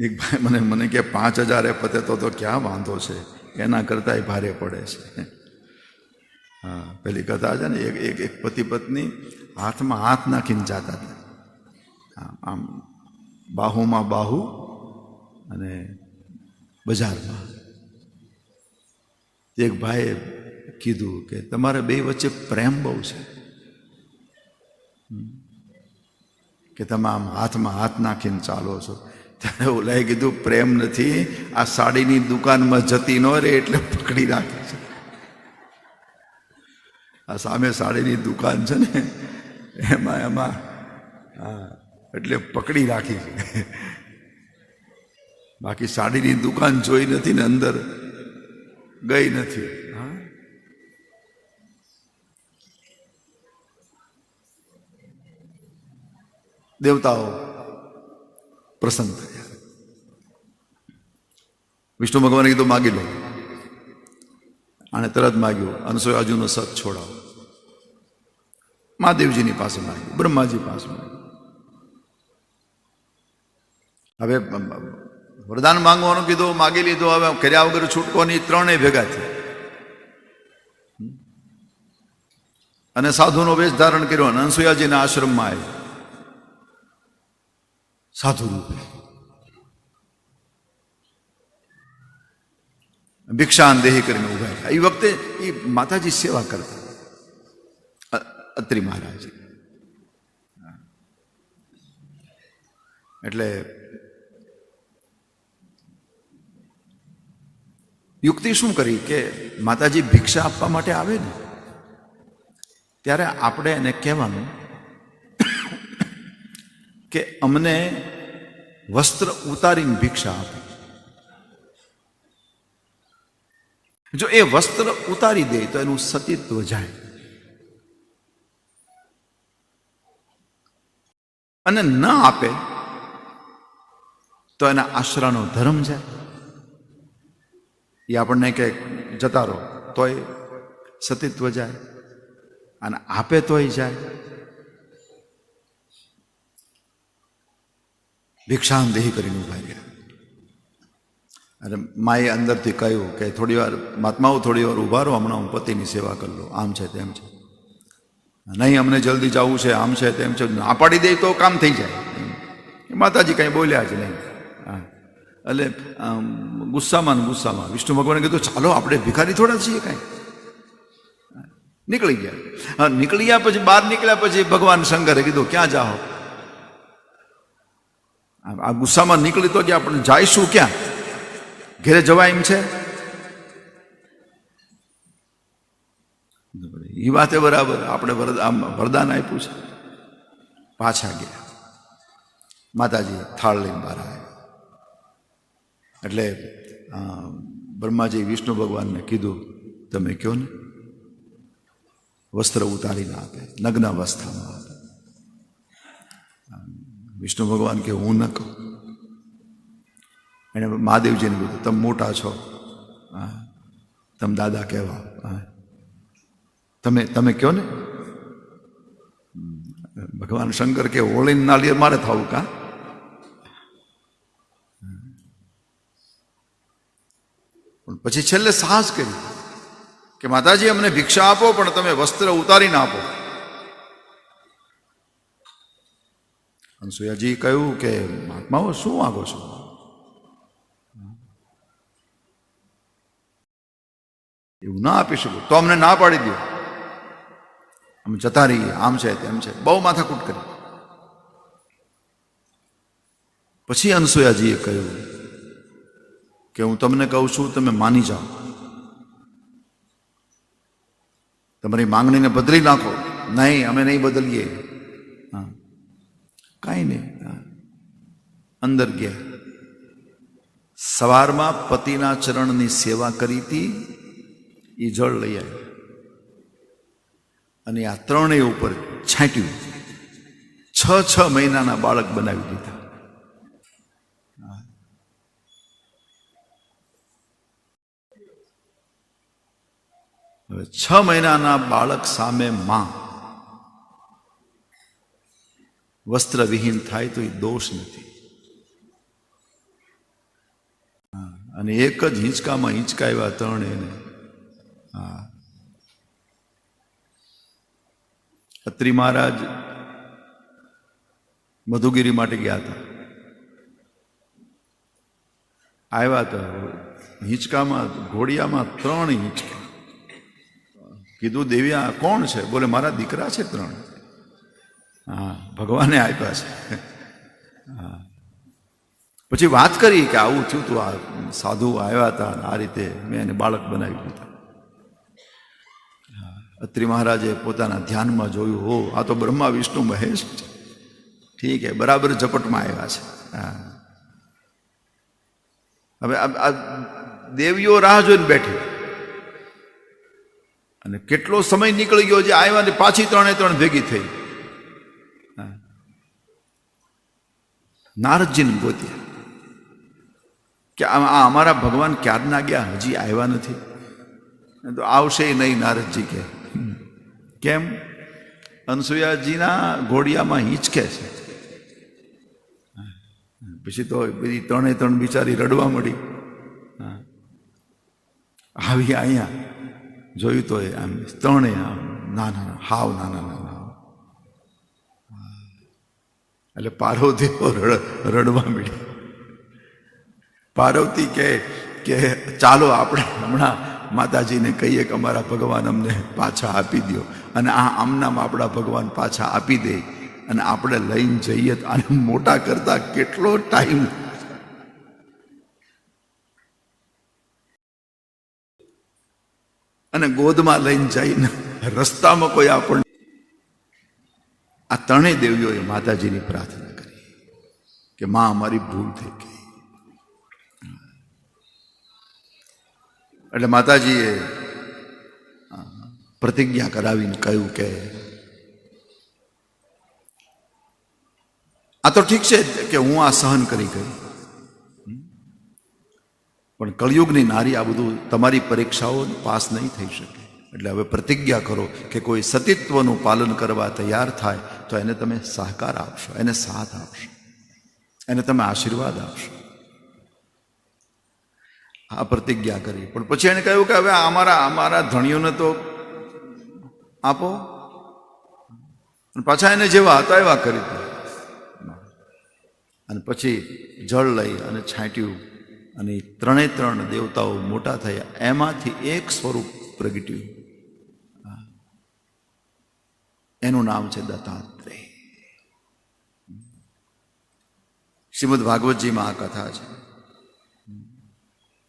એક ભાઈ મને મને કે પાંચ હજારે પતે તો તો ક્યાં વાંધો છે? એના કરતાંય ભારે પડે છે. હા, પેલી કથા છે ને, એક એક પતિ પત્ની હાથમાં હાથ નાખીને જાતા હતા. આમ બાહુમાં બાહુ અને બજારમાં. એક ભાઈએ કીધું કે તમારે બે વચ્ચે પ્રેમ બહુ છે. કે તમે આમ હાથમાં હાથ નાખીને ચાલો છો. ત્યારે ઓલાએ કીધું, પ્રેમ નથી, આ સાડીની દુકાનમાં જતી ન રે એટલે પકડી રાખે છે. આ સામે સાડીની દુકાન છે ને, એમાં એમાં, હા, એટલે પકડી રાખી છે. બાકી સાડીની દુકાન જોઈ નથી ને, અંદર ગઈ નથી. હા. દેવતાઓ પ્રસન્ન વિષ્ણુ ભગવાને કીધું, માગી લો. આણે તરત માગ્યું અનસુયાજુનો સત છોડાવો. મહાદેવજીની પાસે માગ્યું, બ્રહ્માજી પાસે માગ્યું. હવે વરદાન માંગવાનું કીધું, માગી લીધું, હવે કર્યા વગર છૂટકો નહીં, ત્રણેય ભેગા થયા. અને સાધુનો વેશ ધારણ કર્યો અને અનસુયાજીના આશ્રમમાં આવ્યો. સાધુ રૂપે ભિક્ષાન દેહી કરીને ઊભા રહ્યા. એ વખતે એ માતાજી સેવા કરતા. અત્રી મહારાજ. એટલે યુક્તિ શું કરી કે માતાજી ભિક્ષા આપવા માટે આવે ને, ત્યારે આપણે એને કહેવાનું કે અમને વસ્ત્ર ઉતારીને ભિક્ષા આપો. જો એ વસ્ત્ર ઉતારી દે તો એનું સતીત્વ જાય. અને ન આપે તો એના આશરાનો ધર્મ જાય. એ આપણને કે જતા રહો. તોય સતીત્વ જાય અને આપે તોય જાય. ભિક્ષાન દેહી કરીને ઊભા રહ્યા. અને માએ અંદરથી કહ્યું કે થોડી વાર મહાત્માઓ થોડી વાર ઊભા રહો, હમણાં હું પતિની સેવા કરી લઉં. આમ છે તેમ છે. નહીં, અમને જલ્દી જવું છે, આમ છે તેમ છે. ના પાડી દે તો કામ થઈ જાય. માતાજી કંઈ બોલ્યા જ નહીં. એટલે ગુસ્સામાં ને ગુસ્સામાં વિષ્ણુ ભગવાને કીધું, ચાલો, આપણે ભિખારી થોડા છીએ કાંઈ. નીકળી ગયા. હા, નીકળી ગયા પછી, બહાર નીકળ્યા પછી ભગવાન શંકરે કીધું, ક્યાં જાઓ? આ ગુસ્સામાં નીકળી તો ગયા આપણે જાઈશું ક્યાં? ઘેરે જવાય એમ છે? એ વાતે બરાબર. આપણે વરદ વરદાન આપ્યું છે. પાછા ગયા. માતાજી થાળ લઈને બહાર આવ્યા. એટલે બ્રહ્માજી વિષ્ણુ ભગવાનને કીધું તમે કહો ને? વસ્ત્ર ઉતારીને આપે. નગ્ન અવસ્થામાં આપે. વિષ્ણુ ભગવાન કે હું ન કહું. એણે મહાદેવજીને કીધું, તમે મોટા છો. હા. તમે દાદા કહેવા. હા. તમે તમે કહો ને? ભગવાન શંકર કે હોળીને નાળિયેર મારે થવું કા? પછી છેલ્લે સાહસ કર્યું કે, માતાજી, અમને ભિક્ષા આપો, પણ તમે વસ્ત્ર ઉતારીને આપો. અનસુયાજી કહ્યું કે, મહાત્માઓ, શું માગો છો? એવું ના આપી શકું. તો અમને ના પાડી દો. અમે જતા રહીએ. આમ છે તેમ છે. બહુ માથાકૂટ કરી. પછી અનસુયાજીએ કહ્યું કે હું તમને કહું છું, તમે માની જાઓ. તમારી માંગણીને બદલી નાખો. નહીં, અમે નહીં બદલીએ. હા. કાંઈ નહીં. અંદર ગયા. સવારમાં પતિના ચરણની સેવા કરી હતી. એ જળ લઈ આવ્યું અને આ ત્રણેય ઉપર છાંટ્યું. છ છ મહિનાના બાળક બનાવી દીધા. હવે છ મહિનાના બાળક સામે માં. વસ્ત્રવિહીન થાય તો એ દોષ નથી. અને એક જ હિંચકામાં હિંચકાવ્યા ત્રણ એને હા. અત્રી મહારાજ મધુગીરી માટે ગયા હતા. આવ્યા હતા. હિંચકામાં, ઘોડિયામાં ત્રણ હિંચકા. કીધું, દેવી, આ કોણ છે? બોલે, મારા દીકરા છે ત્રણ. હા, ભગવાને આપ્યા છે. હા. પછી વાત કરી કે આવું થયું તું, આ સાધુ આવ્યા હતા આ રીતે મેં એને બાળક બનાવી દીધા. અત્રી મહારાજે પોતાના ધ્યાનમાં જોયું, હો, આ તો બ્રહ્મા, વિષ્ણુ, મહેશ છે. ઠીક છે બરાબર ઝપટમાં આવ્યા છે. હા. હવે આ દેવીઓ રાહ જોઈને બેઠી. અને કેટલો સમય નીકળી ગયો જે આવ્યા ને પાછી ત્રણે ત્રણ ભેગી થઈ. નારદજીને ગોત્યા કે આ અમારા ભગવાન ક્યારના ગયા? હજી આવ્યા નથી. તો આવશે નહીં નારદજી કે. કેમ? અનસુયાજીના ઘોડિયામાં હિંચકે છે. પછી તો બધી ત્રણે ત્રણ બિચારી રડવા મળી. આવી અહીંયા. જોયું તો આમ ત્રણે નાના હાવ નાના નાના. એટલે પાર્વતીઓ રડ, રડવા મળી. પાર્વતી કે કે ચાલો આપણે હમણાં માતાજીને કહીએ કે અમારા ભગવાન અમને પાછા આપી દો અને આ આમનામ આપણા ભગવાન પાછા આપી દે અને આપણે લઈને જઈએ આને મોટા કરતા કેટલો ટાઈમ અને ગોદમાં લઈને જઈને રસ્તામાં કોઈ આપણને આ ત્રણેય દેવીઓએ માતાજીની પ્રાર્થના કરી કે માં અમારી ભૂલ થઈ ગઈ. એટલે માતાજીએ પ્રતિજ્ઞા કરાવીને કહ્યું કે, આ તો ઠીક છે કે હું આ સહન કરી ગઈ. પણ કળિયુગની નારી આ બધું તમારી પરીક્ષાઓ પાસ નહીં થઈ શકે. એટલે હવે પ્રતિજ્ઞા કરો કે કોઈ સતીત્વનું પાલન કરવા તૈયાર થાય તો એને તમે સહકાર આપશો, એને સાથ આપશો, એને તમે આશીર્વાદ આપશો. આ પ્રતિજ્ઞા કરી. પણ પછી એને કહ્યું કે, હવે અમારા અમારા ધણીઓને તો આપો. અને પાછા એને જેવા હતા એવા કરી દો. અને પછી જળ લઈ અને છાંટ્યું. અને ત્રણેય ત્રણે ત્રણ દેવતાઓ મોટા થયા. એમાંથી એક સ્વરૂપ પ્રગટ્યું. એનું નામ છે દત્તાત્રેય. શ્રીમદ ભાગવતજીમાં આ કથા છે.